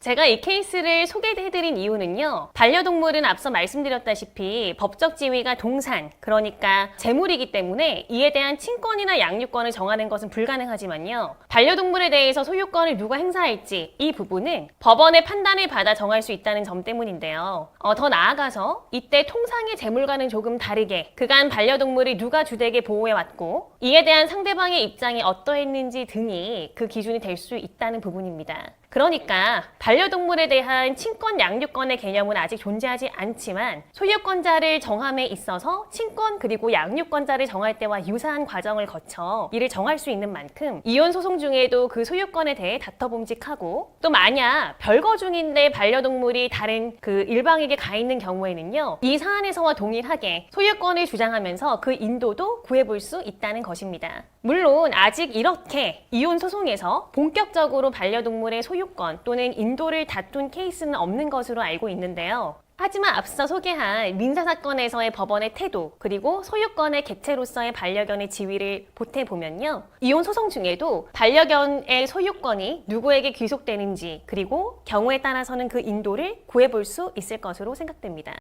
제가 이 케이스를 소개해드린 이유는요. 반려동물은 앞서 말씀드렸다시피 법적 지위가 동산, 그러니까 재물이기 때문에 이에 대한 친권이나 양육권을 정하는 것은 불가능하지만요. 반려동물에 대해서 소유권을 누가 행사할지 이 부분은 법원의 판단을 받아 정할 수 있다는 점 때문인데요. 어, 더 나아가서 이때 통상의 재물과는 조금 다르게 그간 반려동물이 누가 주되게 보호해왔고 이에 대한 상대방의 입장이 어떠했는지 등이 그 기준이 될 수 있다는 부분입니다. 그러니까 반려동물에 대한 친권 양육권의 개념은 아직 존재하지 않지만 소유권자를 정함에 있어서 친권 그리고 양육권자를 정할 때와 유사한 과정을 거쳐 이를 정할 수 있는 만큼 이혼 소송 중에도 그 소유권에 대해 다퉈봄직하고 또 만약 별거 중인데 반려동물이 다른 그 일방에게 가 있는 경우에는요 이 사안에서와 동일하게 소유권을 주장하면서 그 인도도 구해볼 수 있다는 것입니다. 물론 아직 이렇게 이혼 소송에서 본격적으로 반려동물의 소유 권 또는 인도를 다툰 케이스는 없는 것으로 알고 있는데요. 하지만 앞서 소개한 민사 사건에서의 법원의 태도 그리고 소유권의 객체로서의 반려견의 지위를 보태 보면요. 이혼 소송 중에도 반려견의 소유권이 누구에게 귀속되는지 그리고 경우에 따라서는 그 인도를 구해볼 수 있을 것으로 생각됩니다.